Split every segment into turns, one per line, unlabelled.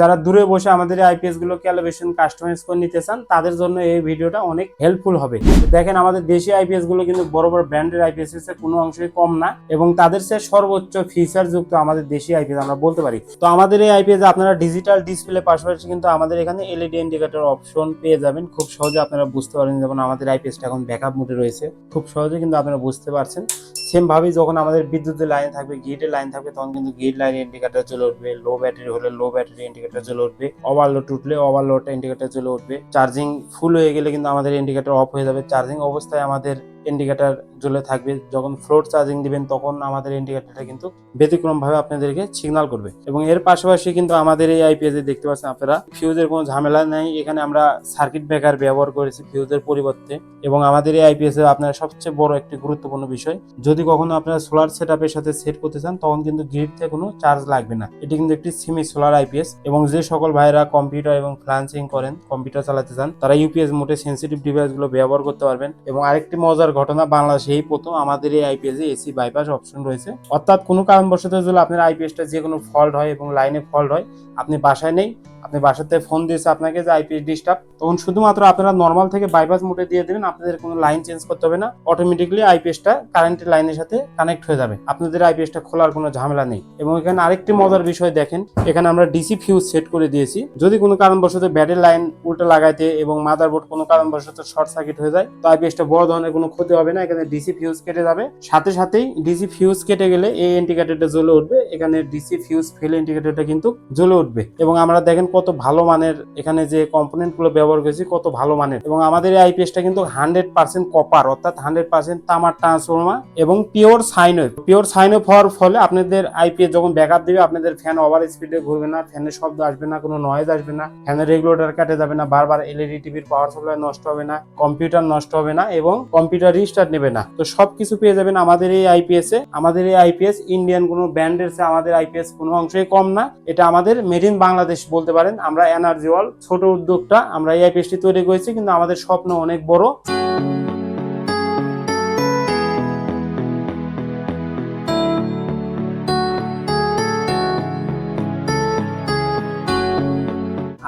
যারা দূরে বসে আমাদের আইপিএসগুলো ক্যালিব্রেশন কাস্টমাইজ করে নিতে চান, তাদের জন্য এই ভিডিওটা অনেক হেল্পফুল হবে। দেখেন আমাদের দেশি আইপিএসগুলো কিন্তু বড় বড় ব্র্যান্ডের আইপিএস এর কোনো অংশই কম না এবং তাদের সে সর্বোচ্চ ফিচার যুক্ত আমাদের দেশি আইপিএস আমরা বলতে পারি। তো আমাদের এই আইপিএস আপনারা ডিজিটাল ডিসপ্লে পাশাপাশি কিন্তু আমাদের এখানে এলইডি ইন্ডিকেটর অপশন পেয়ে যাবেন। খুব সহজে আপনারা বুঝতে পারেন যেমন আমাদের আইপিএসটা এখন ব্যাকআপ মোডে রয়েছে। খুব সহজে কিন্তু আপনারা বুঝতে পারছেন। সেম ভাবে যখন আমাদের বিদ্যুতের লাইন থাকবে গেটের লাইন থাকবে, তখন কিন্তু গেট লাইন ইন্ডিকেটর চলে উঠবে। লো ব্যাটারি হলে লো ব্যাটারি জ্বলে উঠবে ওভারলোড উঠলে ওভারলোডটা ইন্ডিকেটার জ্বলে উঠবে। চার্জিং ফুল হয়ে গেলে কিন্তু আমাদের ইন্ডিকেটার অফ হয়ে যাবে। চার্জিং অবস্থায় আমাদের ইন্ডিকেটর জ্বলে থাকবে। যখন ফ্লোর চার্জিং দিবেন, তখন আমাদের ইন্ডিকেটরটা কিন্তু ব্যতিক্রম ভাবে আপনাদেরকে সিগন্যাল করবে। এবং এর পাশাপাশি কিন্তু আমাদের এই আইপিএস দেখতে পাচ্ছেন আপনারা ফিউজের কোনো ঝামেলা নেই। এখানে আমরা সার্কিট ব্রেকার ব্যবহার করেছি ফিউজের পরিবর্তে। এবং আমাদের এই আইপিএস আপনার সবচেয়ে বড় একটি গুরুত্বপূর্ণ বিষয়, যদি কখনো আপনারা সোলার সেটআপের সাথে সেট করতে চান, তখন কিন্তু গ্রিড থেকে কোনো চার্জ লাগবে না। এটি কিন্তু একটি সেমি সোলার আইপিএস এবং যে সকল ভাইরা কম্পিউটার এবং ফ্লান্সিং করেন কম্পিউটার চালাতে চান, তারা ইউপিএস মোটে সেন্সিটিভ ডিভাইসগুলো ব্যবহার করতে পারবেন। এবং আরেকটি মজার ঘটনা বাংলাদেশে এই প্রথম আমাদের এই আইপিএস এ এসি বাইপাস অপশন রয়েছে। অর্থাৎ কোনো কারণবশত যদি আপনার আইপিএসটা যে কোনো ফল্ট হয় এবং লাইনে ফল্ট হয়, আপনি বাসায় নেই, আপনি বাসাতে ফোন দিয়েছে আপনাকে যে আইপিএস ডিস্টার্ব তখন শুধুমাত্র আপনারা নর্মাল থেকে বাইপাস মোডে দিয়ে দেবেন, আপনাদের কোনো লাইন চেঞ্জ করতে হবে না। অটোমেটিকলি আইপিএসটা কারেন্টের লাইনের সাথে কানেক্ট হয়ে যাবে। আপনাদের আইপিএসটা খোলার কোনো ঝামেলা নেই। এবং এখানে আরেকটি মজার বিষয় দেখেন, এখানে আমরা ডিসি ফিউজ সেট করে দিয়েছি। যদি কোনো কারণবশত ব্যাটারি লাইন উল্টো লাগাইতে এবং মাদারবোর্ড কোনো কারণবশত শর্ট সার্কিট হয়ে যায়, তো আইপিএসটা বড় ধরনের কোনো ক্ষতি হবে না, এখানে ডিসি ফিউজ কেটে যাবে। সাথে সাথেই ডিসি ফিউজ কেটে গেলে এই ইন্ডিকেটরটা জ্বলে উঠবে, এখানে ডিসি ফিউজ ফেল ইন্ডিকেটরটা কিন্তু জ্বলে উঠবে। এবং আমরা দেখেন কত ভালো মানের এখানে যে কম্পোনেন্টগুলো ব্যবহার করেছি, কত ভালো মানের। এবং আমাদের এই আইপিএসটা কিন্তু হান্ড্রেড পার্সেন্ট কপার অর্থাৎ হান্ড্রেড পার্সেন্ট তামার ট্রান্সফর্মার এবং পিওর সাইন পিওর সাইন হওয়ার ফলে আপনাদের আইপিএস যখন ব্যাকআপ দিবে, আপনাদের ফ্যান ওভার স্পিডে ঘুরবে না ফ্যানের শব্দ আসবে না, কোনো নয়েজ আসবে না ফ্যানের রেগুলেটর কাটে যাবে না, বারবার এলইডি টিভির পাওয়ার সাপ্লাই নষ্ট হবে না কম্পিউটার নষ্ট হবে না, এবং কম্পিউটার রিস্টার্ট নেবে না। তো সবকিছু পেয়ে যাবেন আমাদের এই আইপিএস এ। আমাদের এই আইপিএস ইন্ডিয়ান কোনো ব্র্যান্ডের আমাদের আইপিএস কোনো অংশই কম না। এটা আমাদের মেড ইন বাংলাদেশ বলতে পারেন। আমরা এনার্জি ওয়াল ছোট উদ্যোগটা আমরা এই আইপিএস টি তৈরি করেছি, কিন্তু আমাদের স্বপ্ন অনেক বড়।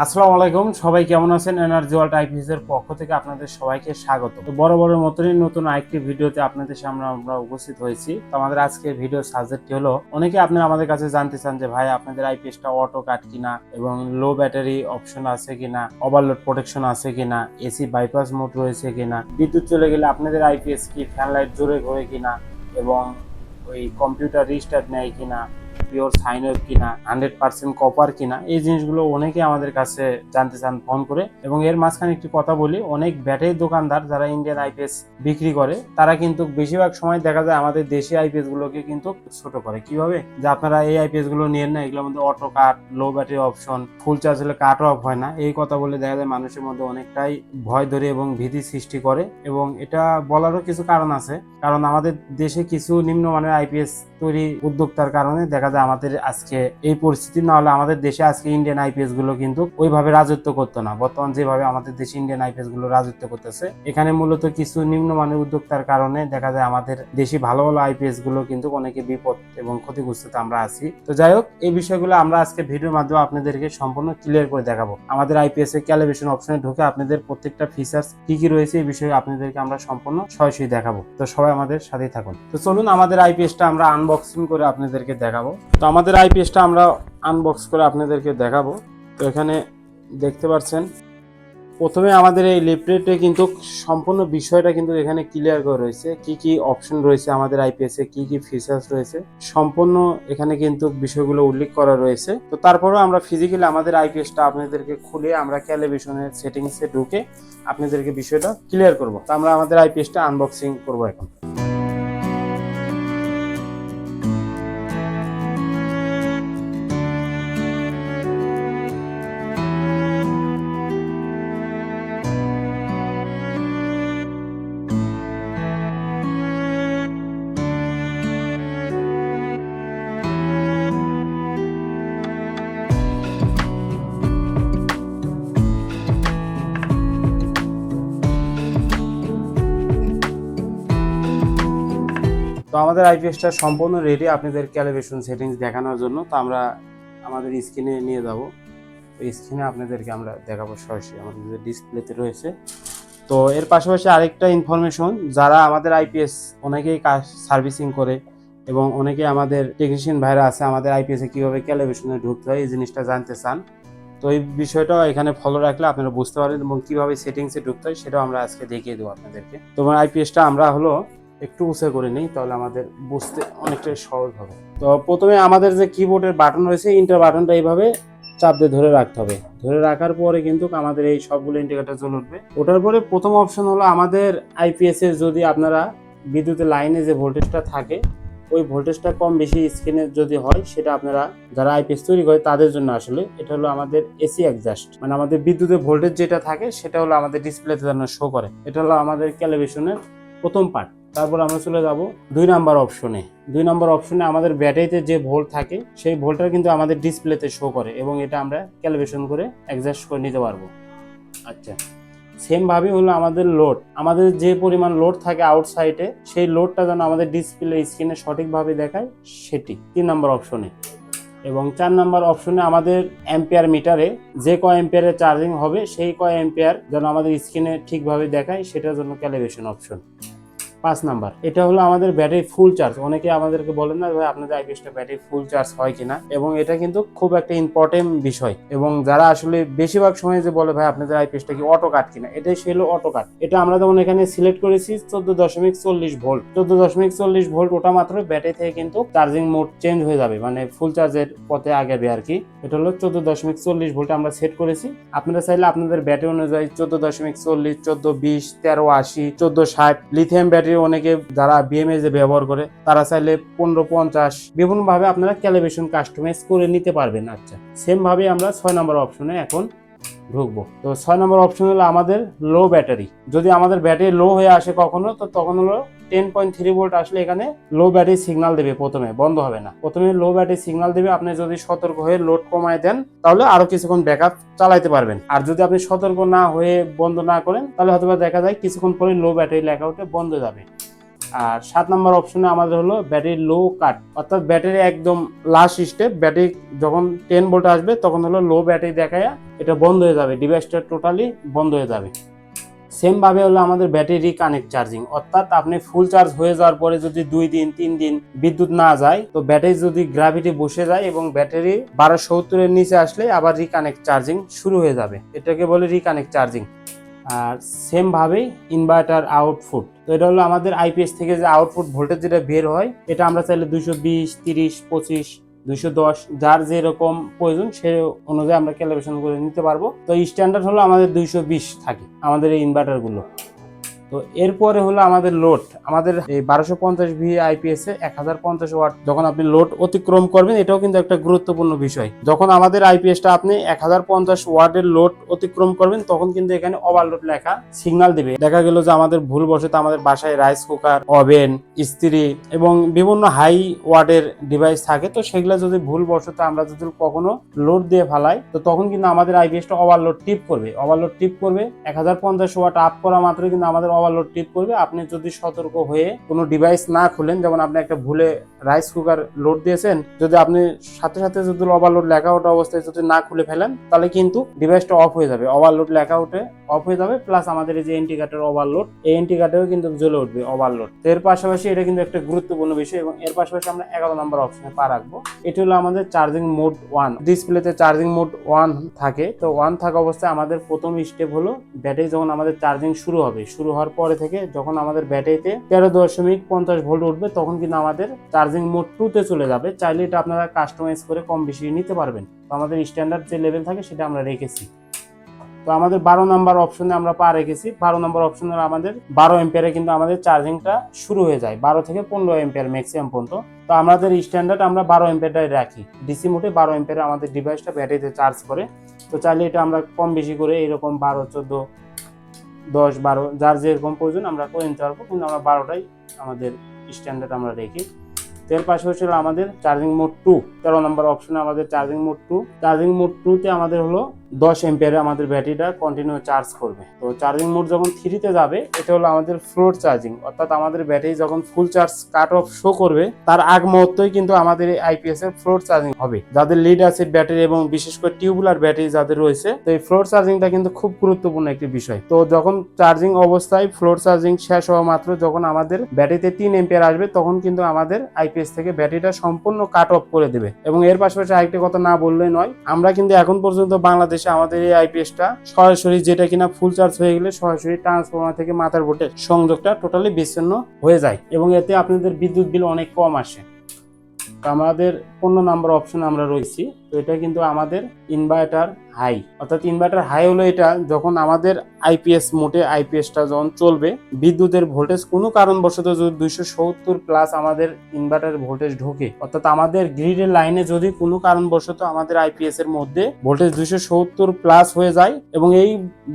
আসসালামু আলাইকুম, সবাই কেমন আছেন? এনার্জি ওয়ার্ল্ড আইপিএস এর পক্ষ থেকে আপনাদের সবাইকে স্বাগত। তো বড় বড় মতনই নতুন আরেকটি ভিডিওতে আপনাদের সামনে আমরা উপস্থিত হয়েছি। তো আমাদের আজকের ভিডিও সাবজেক্টটি হলো, অনেকে আপনারা আমাদের কাছে জানতে চান যে, ভাই, আপনাদের আইপিএসটা অটো কাট কিনা এবং লো ব্যাটারি অপশন আছে কিনা? ওভারলোড প্রোটেকশন আছে কিনা? এসি বাইপাস মোড রয়েছে কিনা? বিদ্যুৎ চলে গেলে আপনাদের আইপিএস কি? ফ্যান লাইট জোরে ঘোরে কিনা? এবং ওই কম্পিউটার রিস্টার্ট নেয় কিনা? পিওর সাইনের কিনা হান্ড্রেড পার্সেন্ট কপার কিনা, এই জিনিসগুলো অনেকে আমাদের কাছে জানতে চান ফোন করে। এবং এর মাঝখানে একটি কথা বলি, অনেক ব্যাটারি দোকানদার যারা ইন্ডিয়ান আইপিএস বিক্রি করে, তারা কিন্তু বেশিরভাগ সময় দেখা যায় আমাদের দেশি আইপিএস গুলোকে কিন্তু ছোট করে। কীভাবে? যে আপনারা এই আইপিএসগুলো নিয়ে না, এগুলোর মধ্যে auto cut low battery option full charge হলে কাট অফ হয় না। এই কথা বলে দেখা যায় মানুষের মধ্যে অনেকটাই ভয় ধরে এবং ভীতি সৃষ্টি করে। এবং এটা বলারও কিছু কারণ আছে। কারণ আমাদের দেশে কিছু নিম্নমানের আইপিএস তৈরি উদ্যোক্তার কারণে দেখা যায় আমাদের আজকে এই পরিস্থিতি না হলে আমাদের দেশে আজকে ইন্ডিয়ান আইপিএসগুলো কিন্তু ওইভাবে রাজত্ব করতো না। বর্তমান যেভাবে আমাদের দেশে ইন্ডিয়ান আইপিএসগুলো রাজত্ব করতেছে, এখানে মূলত কিছু নিম্নমানের উদ্যোক্তার কারণে দেখা যায় আমাদের দেশে ভালো ভালো আইপিএসগুলো কিন্তু অনেকে বিপদ এবং ক্ষতিগ্রস্ততে আমরা আছি। তো যাই হোক, এই বিষয়গুলো আমরা আজকে ভিডিওর মাধ্যমে আপনাদেরকে সম্পূর্ণ ক্লিয়ার করে দেখাবো। আমাদের আইপিএস এর ক্যালিব্রেশন অপশনে ঢুকে আপনাদের প্রত্যেকটা ফিচার্স কি কি রয়েছে, এই বিষয়ে আপনাদেরকে আমরা সম্পূর্ণ সরাসরি দেখাবো। তো সবাই আমাদের সাথেই থাকুন। তো চলুন, আমাদের আইপিএসটা আমরা আনবক্সিং করে আপনাদেরকে দেখাবো। তো আমাদের আইপিএসটা আমরা আনবক্স করে আপনাদেরকে দেখাবো। তো এখানে দেখতে পাচ্ছেন, প্রথমে আমাদের এই লিফলেটে কিন্তু সম্পূর্ণ বিষয়টা কিন্তু এখানে ক্লিয়ার করে রয়েছে। কি কি অপশন রয়েছে আমাদের আইপিএস কি কি ফিচার্স রয়েছে, সম্পূর্ণ এখানে কিন্তু বিষয়গুলো উল্লেখ করা রয়েছে। তো তারপরেও আমরা ফিজিক্যালি আমাদের আইপিএসটা আপনাদেরকে খুলে আমরা ক্যালিব্রেশনের সেটিংসে ঢুকে আপনাদেরকে বিষয়টা ক্লিয়ার করব। তো আমরা আমাদের আইপিএসটা আনবক্সিং করব এখন। তো আমাদের আইপিএসটা সম্পূর্ণ রেডি আপনাদের ক্যালিব্রেশন সেটিংস দেখানোর জন্য। তো আমরা আমাদের স্ক্রিনে নিয়ে যাব। স্ক্রিনে আপনাদেরকে আমরা দেখাবো সরাসরি আমাদের যে ডিসপ্লেতে রয়েছে। তো এর পাশাপাশি আরেকটা ইনফরমেশন যারা আমাদের আইপিএস অনেকেই কাজ সার্ভিসিং করে এবং অনেকে আমাদের টেকনিশিয়ান ভাইরা আছে, আমাদের আইপিএস কীভাবে ক্যালিব্রেশনে ঢুকতে হয়, এই জিনিসটা জানতে চান। তো এই বিষয়টাও এখানে ফলো রাখলে আপনারা বুঝতে পারেন এবং কীভাবে সেটিংসে ঢুকতে হয়, সেটাও আমরা আজকে দেখিয়ে দেবো আপনাদেরকে। তোমার আইপিএসটা আমরা হলো একটু উঁচে করে নিই, তাহলে আমাদের বুঝতে অনেকটাই সহজ হবে। তো প্রথমে আমাদের যে কিবোর্ডের বাটন রয়েছে ইন্টার বাটনটা এইভাবে চাপ দিয়ে ধরে রাখতে হবে। ধরে রাখার পরে কিন্তু আমাদের এই সবগুলো ইন্ডিকেটার জ্বলে উঠবে। ওটার পরে প্রথম অপশন হলো আমাদের আইপিএস এর যদি আপনারা বিদ্যুতের লাইনে যে ভোল্টেজটা থাকে, ওই ভোল্টেজটা কম বেশি স্ক্রিনে যদি হয়, সেটা আপনারা যারা আইপিএস তৈরি করে, তাদের জন্য আসলে এটা হলো আমাদের এসি অ্যাডজাস্ট মানে আমাদের বিদ্যুতের ভোল্টেজ যেটা থাকে, সেটা হলো আমাদের ডিসপ্লেতে যেন শো করে। এটা হলো আমাদের ক্যালিব্রেশনের প্রথম পার্ট তারপর আমরা চলে যাব দুই নাম্বার অপশনে দুই নাম্বার অপশনে আমাদের ব্যাটারিতে যে ভোল্ট থাকে, সেই ভোল্টটা কিন্তু আমাদের ডিসপ্লেতে শো করে এবং এটা আমরা ক্যালিব্রেশন করে অ্যাডজাস্ট করে নিতে পারব। আচ্ছা সেম ভাবে হলো আমাদের লোড আমাদের যে পরিমাণ লোড থাকে আউটসাইডে সেই লোডটা যেন আমাদের ডিসপ্লে স্ক্রিনে সঠিকভাবে দেখায়, সেটি তিন নম্বর অপশনে এবং চার নাম্বার অপশনে আমাদের অ্যাম্পিয়ার মিটারে যে কয় অ্যাম্পিয়ারে চার্জিং হবে, সেই কয় অ্যাম্পিয়ার যেন আমাদের স্ক্রিনে ঠিকভাবে দেখায়, সেটার জন্য ক্যালিব্রেশন অপশন পাঁচ নাম্বার। এটা হলো আমাদের ব্যাটারি ফুল চার্জ। অনেকে আমাদেরকে বলেন না, ভাই, আপনাদের আইপিএসটা ব্যাটারি ফুল চার্জ হয় কিনা? এবং এটা কিন্তু খুব একটা ইম্পর্টেন্ট বিষয়। এবং যারা আসলে বেশিরভাগ সময় যে বলে, ভাই, আপনাদের আইপিএসটা কি অটো কাট কিনা? এটাই সে হলো অটো কাট এটা আমরা যেমন এখানে সিলেক্ট করেছি চোদ্দ দশমিক চল্লিশ ভোল্ট চোদ্দ দশমিক চল্লিশ ভোল্ট ওটা মাত্র ব্যাটারি থেকে কিন্তু চার্জিং মোড চেঞ্জ হয়ে যাবে। মানে ফুল চার্জের পথে আগাবে আর কি। এটা হলো চোদ্দ দশমিক চল্লিশ ভোল্ট আমরা সেট করেছি। আপনারা চাইলে আপনাদের ব্যাটারি অনুযায়ী চোদ্দ দশমিক চল্লিশ, চোদ্দ বিশ, তেরো আশি, চোদ্দ ষাট লিথিয়াম ব্যাটারি অনেকে যারা বিএমএস ব্যবহার করে, তারা চাইলে পনেরো, পঞ্চাশ বিভিন্নভাবে আপনারা ক্যালিব্রেশন কাস্টমাইজ করে নিতে পারবেন। আচ্ছা সেম ভাবে আমরা ছয় নম্বর অপশনে এখন ঢুকবো। তো ছয় নম্বর অপশন হলো আমাদের লো ব্যাটারি যদি আমাদের ব্যাটারি লো হয়ে আসে কখনো, তো তখন হলো টেন পয়েন্ট থ্রি ভোল্ট আসলে এখানে লো ব্যাটারি সিগনাল দেবে প্রথমে, বন্ধ হবে না। প্রথমে লো ব্যাটারি সিগনাল দেবে, আপনি যদি সতর্ক হয়ে লোড কমায় দেন, তাহলে আরও কিছুক্ষণ ব্যাকআপ চালাইতে পারবেন। আর যদি আপনি সতর্ক না হয়ে বন্ধ না করেন, তাহলে হয়তো দেখা যায় কিছুক্ষণ পরে লো ব্যাটারি লেখা উঠে বন্ধ যাবে। আর সাত নম্বর অপশনে আমাদের হলো ব্যাটারি লো কাট অর্থাৎ ব্যাটারি একদম লাস্ট স্টেপ ব্যাটারি যখন টেন ভোল্ট আসবে, তখন হলো লো ব্যাটারি দেখায় এটা বন্ধ হয়ে যাবে ডিভাইসটা টোটালি বন্ধ হয়ে যাবে। সেম ভাবে হলো আমাদের ব্যাটারি কানেক্ট চার্জিং। অর্থাৎ আপনি ফুল চার্জ হয়ে যাওয়ার পরে যদি দুই দিন, তিন দিন বিদ্যুৎ না যায়, তো ব্যাটারি যদি গ্রাভিটি বসে যায় এবং ব্যাটারি বারো সত্তরের নিচে আসলে আবার রিকানেক্ট চার্জিং শুরু হয়ে যাবে। এটাকে বলে রিকানেক্ট চার্জিং আর সেম ভাবেই ইনভার্টার আউটপুট তো এটা হলো আমাদের আইপিএস থেকে যে আউটপুট ভোল্টেজ যেটা বের হয়, এটা আমরা চাইলে দুইশো বিশ, তিরিশ, পঁচিশ দুইশো দশ, যার যেরকম প্রয়োজন সে অনুযায়ী আমরা ক্যালিব্রেশন করে নিতে পারব। তো স্ট্যান্ডার্ড হলো আমাদের দুইশো বিশ থাকে, আমাদের এই ইনভার্টারগুলো তো এরপরে হলো আমাদের লোড আমাদের এই বারোশো পঞ্চাশ ভি আইপিএস এ এক হাজার পঞ্চাশ ওয়াট যখন আপনি লোড অতিক্রম করবেন, এটাও কিন্তু একটা গুরুত্বপূর্ণ বিষয়। যখন আমাদের আইপিএসটা আপনি এক হাজার পঞ্চাশ ওয়াটের লোড অতিক্রম করবেন, তখন কিন্তু এখানে ওভারলোড লেখা সিগন্যাল দেবে। দেখা গেল যে আমাদের ভুলবশত আমাদের বাসায় রাইস কুকার ওভেন ইস্ত্রি এবং বিভিন্ন হাই ওয়াটের ডিভাইস থাকে, তো সেগুলো যদি ভুলবশত আমরা যদি কখনো লোড দিয়ে ফেলাই, তো তখন কিন্তু আমাদের আইপিএসটা ওভারলোড টিপ করবে। ওভারলোড টিপ করবে, এক হাজার পঞ্চাশ ওয়াট আপ করা মাত্র কিন্তু আমাদের ওভারলোড টিপ করবে। আপনি যদি সতর্ক হয়ে কোনো ডিভাইস না খুলেন, যেমন আপনি একটা ভুলে রাইস কুকার লোড দিয়েছেন, যদি আপনি সাথে সাথে যদি ওভারলোড লেখা অবস্থায় যদি না খুলে ফেলেন, তাহলে কিন্তু ডিভাইসটা অফ হয়ে যাবে। ওভারলোড লেখা অফ হয়ে যাবে প্লাস আমাদের এই যে ইন্ডিকেটর ওভারলোড এই ইন্ডিকেটরও কিন্তু জ্বলে উঠবে ওভারলোড এর পাশাপাশি এটা কিন্তু একটা গুরুত্বপূর্ণ বিষয় এবং এর পাশাপাশি আমরা এগারো নম্বর অপশনে পা রাখব। এটি হলো আমাদের চার্জিং মোড ওয়ান ডিসপ্লেতে চার্জিং মোড ওয়ান থাকে। তো ওয়ান থাকা অবস্থায় আমাদের প্রথম স্টেপ হলো ব্যাটারি যখন আমাদের চার্জিং শুরু হবে, শুরু হওয়ার পরে থেকে যখন আমাদের ব্যাটারিতে তেরো দশমিক পঞ্চাশ ভোল্ট উঠবে, তখন কিন্তু আমাদের চার্জিং মোড টুতে চলে যাবে। চাইলে এটা আপনারা কাস্টমাইজ করে কম বেশি নিতে পারবেন। তো আমাদের স্ট্যান্ডার্ড যে লেভেল থাকে সেটা আমরা রেখেছি। তো আমাদের বারো নাম্বার অপশনে আমরা পা রেখেছি। বারো নাম্বার অপশনে আমাদের বারো এম্পিয়ারে কিন্তু আমাদের চার্জিংটা শুরু হয়ে যায়, বারো থেকে পনেরো এম্পিয়ার ম্যাক্সিমাম পর্যন্ত। তো আমাদের স্ট্যান্ডার্ড আমরা বারো এম্পিয়ারটাই রাখি। ডিসি মোটে বারো এম্পিয়ারে আমাদের ডিভাইসটা ব্যাটারিতে চার্জ করে। তো চাইলে এটা আমরা কম বেশি করে এরকম বারো, চোদ্দ দশ বারো, যার যেরকম প্রয়োজন আমরা করে নিতে পারব, কিন্তু আমরা বারোটাই আমাদের স্ট্যান্ডার্ড আমরা রেখি। এর পাশে হচ্ছিল আমাদের চার্জিং মোড টু তেরো নম্বর অপশনে আমাদের charging mode two charging mode টুতে আমাদের হলো দশ এম্পিয়ারে আমাদের ব্যাটারিটা কন্টিনিউ চার্জ করবে। তো চার্জিং মোড যখন থ্রিতে যাবে, এটা হলো আমাদের ফ্লোর চার্জিং অর্থাৎ আমাদের ব্যাটারি যখন full charge cut off show করবে, তার আগ মুহূর্তেই কিন্তু আমাদের আইপিএস এর ফ্লোর চার্জিং হবে। যাদের লিড আছে ব্যাটারি এবং বিশেষ করে টিউবুলার ব্যাটারি যাদের রয়েছে, তো এই ফ্লোর চার্জিংটা কিন্তু খুব গুরুত্বপূর্ণ একটি বিষয়। তো যখন চার্জিং অবস্থায় ফ্লোর চার্জিং শেষ হওয়া মাত্র যখন আমাদের ব্যাটারিতে তিন এম্পিয়ার আসবে, তখন কিন্তু আমাদের আইপিএস থেকে ব্যাটারিটা সম্পূর্ণ কাট অফ করে দেবে। এবং এর পাশাপাশি আরেকটি কথা না বললেই নয়, আমরা কিন্তু এখন পর্যন্ত বাংলাদেশে আমাদের এই আইপিএসটা সরাসরি যেটা কিনা ফুল চার্জ হয়ে গেলে সরাসরি ট্রান্সফরমার থেকে মাথার বোর্ডের সংযোগটা টোটালি বিচ্ছিন্ন হয়ে যায় এবং এতে আপনাদের বিদ্যুৎ বিল অনেক কম আসে। আমাদের পনেরো নাম্বার অপশন আমরা রয়েছি। তো এটা কিন্তু আমাদের ইনভার্টার হাই। অর্থাৎ ইনভার্টার হাই হলো এটা, যখন আমাদের আইপিএস মোটে আইপিএসটা যখন চলবে, বিদ্যুতের ভোল্টেজ কোনো কারণবশত যদি দুইশো সত্তর প্লাস আমাদের ইনভার্টারের ভোল্টেজ ঢোকে, অর্থাৎ আমাদের গ্রিডের লাইনে যদি কোনো কারণবশত আমাদের আইপিএস এর মধ্যে ভোল্টেজ দুইশো সত্তর প্লাস হয়ে যায়, এবং এই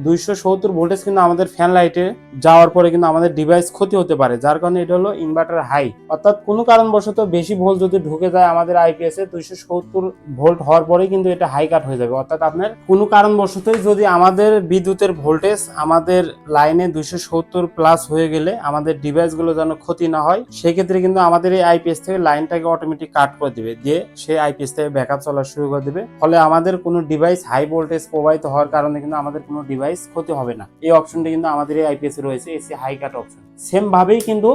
দুইশো সত্তর ভোল্টেজ কিন্তু আমাদের ফ্যান লাইটে যাওয়ার পরে কিন্তু আমাদের ডিভাইস ক্ষতি হতে পারে, যার কারণে এটা হলো ইনভার্টার হাই। অর্থাৎ কোনো কারণবশত বেশি ভোল্ট যদি ঢুকে যায় আমাদের আইপিএস এ, দুইশো সত্তর ভোল্ট হওয়ার পরে কিন্তু এটা হাই কাট হয়ে যাবে। অর্থাৎ আপনার কোনো কারণবশতই যদি আমাদের বিদ্যুতের ভোল্টেজ আমাদের লাইনে দুইশো সত্তর প্লাস হয়ে গেলে আমাদের ডিভাইসগুলো যেন ক্ষতি না হয়, সেক্ষেত্রে কিন্তু আমাদের এই আইপিএস থেকে লাইনটাকে অটোমেটিক কাট করে দিবে। দিয়ে সেই আইপিএস থেকে ব্যাকআপ চলা শুরু করে দিবে। ফলে আমাদের কোনো ডিভাইস হাই ভোল্টেজ প্রবাহিত হওয়ার কারণে কিন্তু আমাদের কোনো ডিভাইস ক্ষতি হবে না। এই অপশনটি কিন্তু আমাদের এই আইপিএস রয়েছে, AC high cut option same ভাবেই কিন্তু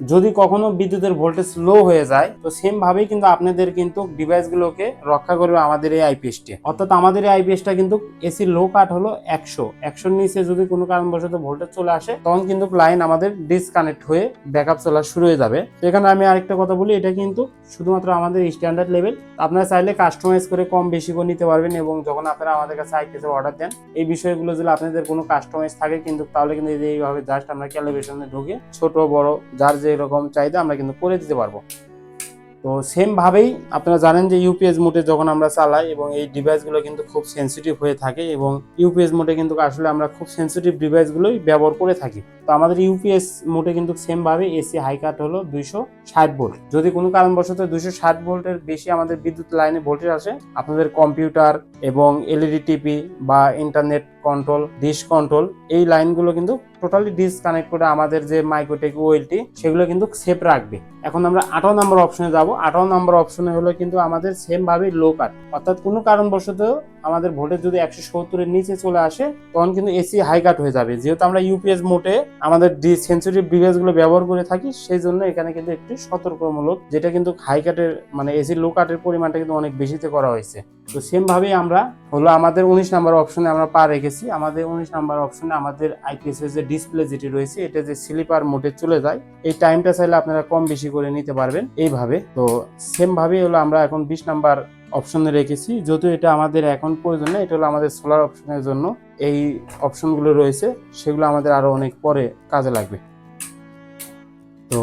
যদি কখনো বিদ্যুতের ভোল্টেজ লো হয়ে যায়, তো সেম ভাবেই কিন্তু আপনাদের কিন্তু ডিভাইসগুলোকে রক্ষা করবে আমাদের এই আইপিএসটি অর্থাৎ আমাদের এই আইপিএসটা কিন্তু এসি লো কাট হলো একশো। একশোর নিচে যদি কোনো কারণবশত ভোল্টেজ চলে আসে, তখন কিন্তু লাইন আমাদের ডিসকানেক্ট হয়ে ব্যাকআপ চলা শুরু হয়ে যাবে। এখানে আমি আরেকটা কথা বলি, এটা কিন্তু শুধুমাত্র আমাদের স্ট্যান্ডার্ড লেভেল আপনারা চাইলে কাস্টমাইজ করে কম বেশি করে নিতে পারবেন এবং যখন আপনারা আমাদের কাছে আইপিএস অর্ডার দেন, এই বিষয়গুলো যদি আপনাদের কোনো কাস্টমাইজ থাকে কিন্তু তাহলে কিন্তু এইভাবে জাস্ট আমরা ক্যালিব্রেশনে ঢুকে ছোট, বড়, যার যে রকম চাহিদা আমরা কিন্তু করে দিতে পারব। তো সেমভাবেই আপনারা জানেন যে ইউপিএস মোডে যখন আমরা চালাই এবং এই ডিভাইসগুলো কিন্তু খুব সেন্সিটিভ হয়ে থাকে এবং ইউপিএস মোডে কিন্তু আসলে আমরা খুব সেন্সিটিভ ডিভাইসগুলোই ব্যবহার করে থাকি। তো আমাদের ইউপিএস মোটে কিন্তু সেম ভাবে এসি হাই কাট হলো দুইশো ষাট ভোল্ট যদি কোনো কারণবশত দুইশো ষাট ভোল্টের বেশি আমাদের বিদ্যুৎ লাইনে ভোল্টেজ আসে, আপনাদের কম্পিউটার এবং এলইডি টিভি বা ইন্টারনেট কন্ট্রোল ডিশ কন্ট্রোল এই লাইনগুলো কিন্তু টোটালি ডিসকানেক্ট করে আমাদের যে মাইক্রোটেক ওয়েলটি সেগুলো কিন্তু সেফ রাখবে। এখন আমরা আঠারো নম্বর অপশনে যাব। আঠারো নম্বর অপশনে হলো কিন্তু আমাদের সেম ভাবে লো কাট অর্থাৎ কোনো কারণবশত আমাদের ভোল্টেজ যদি একশো সত্তরের নিচে চলে আসে, তখন কিন্তু এসি হাই কাট হয়ে যাবে। যেহেতু আমরা ইউপিএস মোটে আমাদের ডি সেন্সিটিভ ডিভাইসগুলো ব্যবহার করে থাকি, সেই জন্য এখানে কিন্তু একটু সতর্কমূলক, যেটা কিন্তু হাই কাটের মানে এসি লো কাটের পরিমাণটা কিন্তু অনেক বেশিতে করা হয়েছে। তো সেম ভাবেই আমরা হলো আমাদের উনিশ নাম্বার অপশনে আমরা পা রেখেছি। আমাদের উনিশ নাম্বার অপশনে আমাদের আইপিএসের যে ডিসপ্লে যেটি রয়েছে, এটা যে স্লিপার মোডে চলে যায়, এই টাইমটা চাইলে আপনারা কম বেশি করে নিতে পারবেন। এইভাবে, তো সেম ভাবেই হলো আমরা এখন বিশ নাম্বার অপশনে রেখেছি। যদিও এটা আমাদের এখন প্রয়োজন না এটা হলো আমাদের সোলার অপশনের জন্য। এই অপশনগুলো রয়েছে, সেগুলো আমাদের আরও অনেক পরে কাজে লাগবে। তো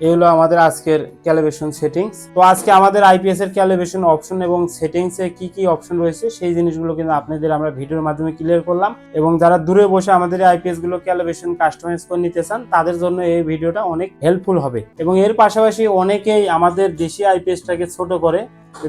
এই হলো আমাদের আজকের ক্যালিব্রেশন সেটিংস তো আজকে আমাদের আইপিএস এর ক্যালিব্রেশন অপশন এবং সেটিংস কি কি অপশন রয়েছে, সেই জিনিসগুলো কিন্তু আপনাদের আমরা ভিডিওর মাধ্যমে ক্লিয়ার করলাম। এবং যারা দূরে বসে আমাদের আইপিএসগুলো ক্যালিব্রেশন কাস্টমাইজ করে নিতে চান, তাদের জন্য এই ভিডিওটা অনেক হেল্পফুল হবে। এবং এর পাশাপাশি অনেকেই আমাদের দেশি আইপিএসটাকে ছোট করে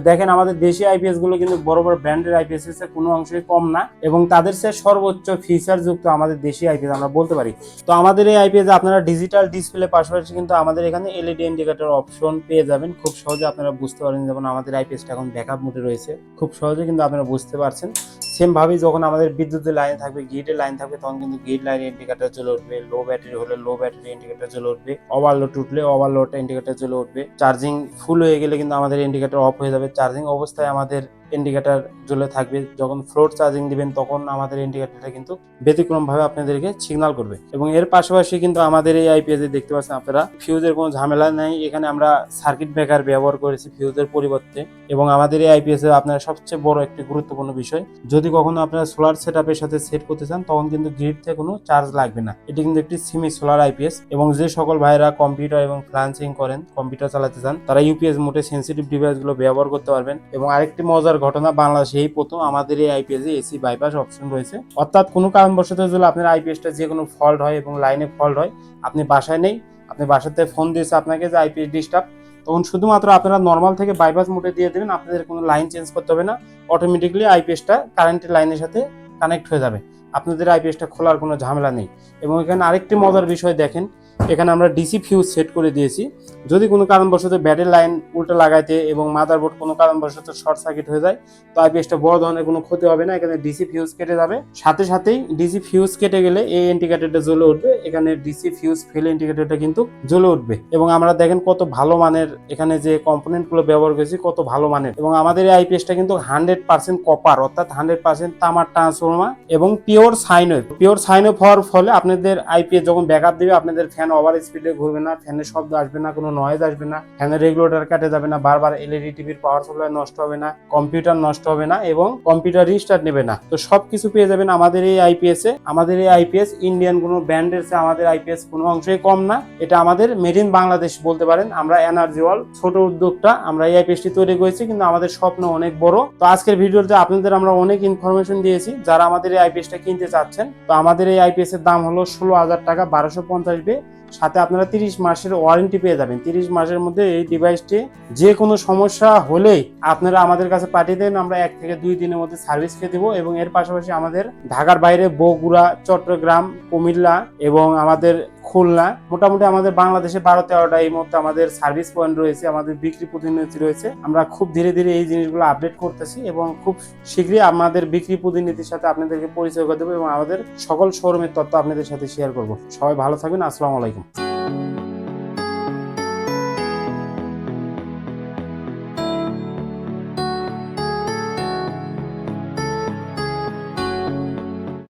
দেখেন আমাদের দেশি আইপিএসগুলো কিন্তু বড় বড় ব্র্যান্ডের আইপিএস এর কোনো অংশই কম না এবং তাদের সে সর্বোচ্চ ফিচার যুক্ত আমাদের দেশি আইপিএস আমরা বলতে পারি। তো আমাদের এই আইপিএস আপনারা ডিজিটাল ডিসপ্লে পাশাপাশি কিন্তু আমাদের এখানে এলইডি ইন্ডিকেটর অপশন পেয়ে যাবেন। খুব সহজে আপনারা বুঝতে পারেন যেমন আমাদের আইপিএস টা এখন ব্যাকআপ মোডে রয়েছে। খুব সহজে কিন্তু আপনারা বুঝতে পারছেন। সেম ভাবেই যখন আমাদের বিদ্যুতের লাইন থাকবে গেটের লাইন থাকবে, তখন কিন্তু গেট লাইন ইন্ডিকেটার চলে উঠবে। লো ব্যাটারি হলে লো ব্যাটারি ইন্ডিকেটার চলে উঠবে। ওভারলোড উঠলে ওভারলোড ইন্ডিকেটার চলে উঠবে। চার্জিং ফুল হয়ে গেলে কিন্তু আমাদের ইন্ডিকেটার অফ হয়ে যাবে। চার্জিং অবস্থায় আমাদের ইন্ডিকেটর জ্বলে থাকবে। যখন ফ্লোর চার্জিং দিবেন, তখন আমাদের ইন্ডিকেটরটা কিন্তু ব্যতিক্রম ভাবে আপনাদেরকে সিগন্যাল করবে। এবং এর পাশাপাশি কিন্তু আমাদের এই আইপিএস দেখতে পাচ্ছেন আপনারা ফিউজের কোনো ঝামেলা নেই। এখানে আমরা সার্কিট ব্রেকার ব্যবহার করেছি ফিউজের পরিবর্তে। এবং আমাদের এই আইপিএস আপনার সবচেয়ে বড় একটি গুরুত্বপূর্ণ বিষয়, যদি কখনো আপনারা সোলার সেট সাথে সেট করতে চান, তখন কিন্তু গ্রিড থেকে কোনো চার্জ লাগবে না। এটি কিন্তু একটি সিমি সোলার আইপিএস এবং যে সকল ভাইরা কম্পিউটার এবং ফ্লান্সিং করেন কম্পিউটার চালাতে চান, তারা ইউপিএস মোটে সেন্সিটিভ ডিভাইসগুলো ব্যবহার করতে পারবেন। এবং আরেকটি মজার ঘটনা বাংলাদেশে, এই প্রথম আমাদের এই আইপিএস এ এসি বাইপাস অপশন রয়েছে। অর্থাৎ কোনো কারণবশত যদি আপনার আইপিএসটা যে কোনো ফল্ট হয় এবং লাইনে ফল্ট হয়, আপনি বাসায় নেই, আপনি বাসাতে ফোন দিয়েছে আপনাকে যে আইপিএস ডিস্টার্ব তখন শুধুমাত্র আপনারা নর্মাল থেকে বাইপাস মোডে দিয়ে দেবেন, আপনাদের কোনো লাইন চেঞ্জ করতে হবে না। অটোমেটিকলি আইপিএসটা কারেন্টের লাইনের সাথে কানেক্ট হয়ে যাবে। আপনাদের আইপিএসটা খোলার কোনো ঝামেলা নেই। এবং এখানে আরেকটি মজার বিষয় দেখেন এখানে আমরা ডিসি ফিউজ সেট করে দিয়েছি। যদি কোনো কারণবশত ব্যাটের লাইন উল্টো লাগাইতে এবং মাদারবোর্ড কোনো কারণবশত শর্ট সার্কিট হয়ে যায়, তো আইপিএসটা বড় ধরনের কোনো ক্ষতি হবে না, এখানে ডিসি ফিউজ কেটে যাবে। সাথে সাথেই ডিসি ফিউজ কেটে গেলে এই ইন্ডিকেটরটা জ্বলে উঠবে, এখানে ডিসি ফিউজ ফেল ইন্ডিকেটরটা কিন্তু জ্বলে উঠবে। এবং আমরা দেখেন কত ভালো মানের এখানে যে কম্পোনেন্টগুলো ব্যবহার করেছি, কত ভালো মানের। এবং আমাদের এই আইপিএসটা কিন্তু হান্ড্রেড পার্সেন্ট কপার অর্থাৎ হান্ড্রেড পার্সেন্ট তামার ট্রান্সফর্মার এবং pure sine wave pure sine wave হওয়ার ফলে আপনাদের আইপিএস যখন ব্যাকআপ দেবে, আপনাদের ফ্যান ওভার স্পিডে ঘুরবে না, ফ্যানের শব্দ আসবে না, কোনো নয়েজ আসবে না, ফ্যানের রেগুলেটর কাটে যাবে না, বারবার এলইডি টিভির পাওয়ার সাপ্লাই নষ্ট হবে না কম্পিউটার নষ্ট হবে না এবং কম্পিউটার রিস্টার্ট নেবে না। তো সবকিছু পেয়ে যাবেন আমাদের এই আইপিএস এ। আমাদের এই আইপিএস ইন্ডিয়ান কোনো ব্র্যান্ডের চেয়ে আমাদের আইপিএস কোনো অংশই কম না। এটা আমাদের মেড ইন বাংলাদেশ বলতে পারেন। আমরা এনার্জি ওয়াল ছোট উদ্যোগটা আমরা এই আইপিএসটি তৈরি করেছি, কিন্তু আমাদের স্বপ্ন অনেক বড়। তো আজকের ভিডিওতে আপনাদের আমরা অনেক ইনফরমেশন দিয়েছি। যারা আমাদের এই আইপিএসটা কিনতে চাচ্ছেন, তো আমাদের এই আইপিএস এর দাম হলো ষোলো হাজার টাকা, বারোশো পঞ্চাশ বে। সাথে আপনারা তিরিশ মাসের ওয়ারেন্টি পেয়ে যাবেন। তিরিশ মাসের মধ্যে এই ডিভাইসটি যে কোনো সমস্যা হলেই আপনারা আমাদের কাছে পাঠিয়ে দেন, আমরা এক থেকে দুই দিনের মধ্যে সার্ভিস খেয়ে দেবো এবং এর পাশাপাশি আমাদের ঢাকার বাইরে বগুড়া, চট্টগ্রাম, কুমিল্লা এবং আমাদের খুলনা। মোটামুটি আমাদের বাংলাদেশে বারো তেরোটা এই মুহূর্তে আমাদের সার্ভিস পয়েন্ট রয়েছে, আমাদের বিক্রি প্রতিনিধি রয়েছে। আমরা খুব ধীরে ধীরে এই জিনিসগুলো আপডেট করতেছি এবং খুব শীঘ্রই আমাদের বিক্রি প্রতিনিধির সাথে আপনাদেরকে পরিচয় করে দেবো এবং আমাদের সকল শোরুমের তথ্য আপনাদের সাথে শেয়ার করব। সবাই ভালো থাকবেন, আসসালামু আলাইকুম।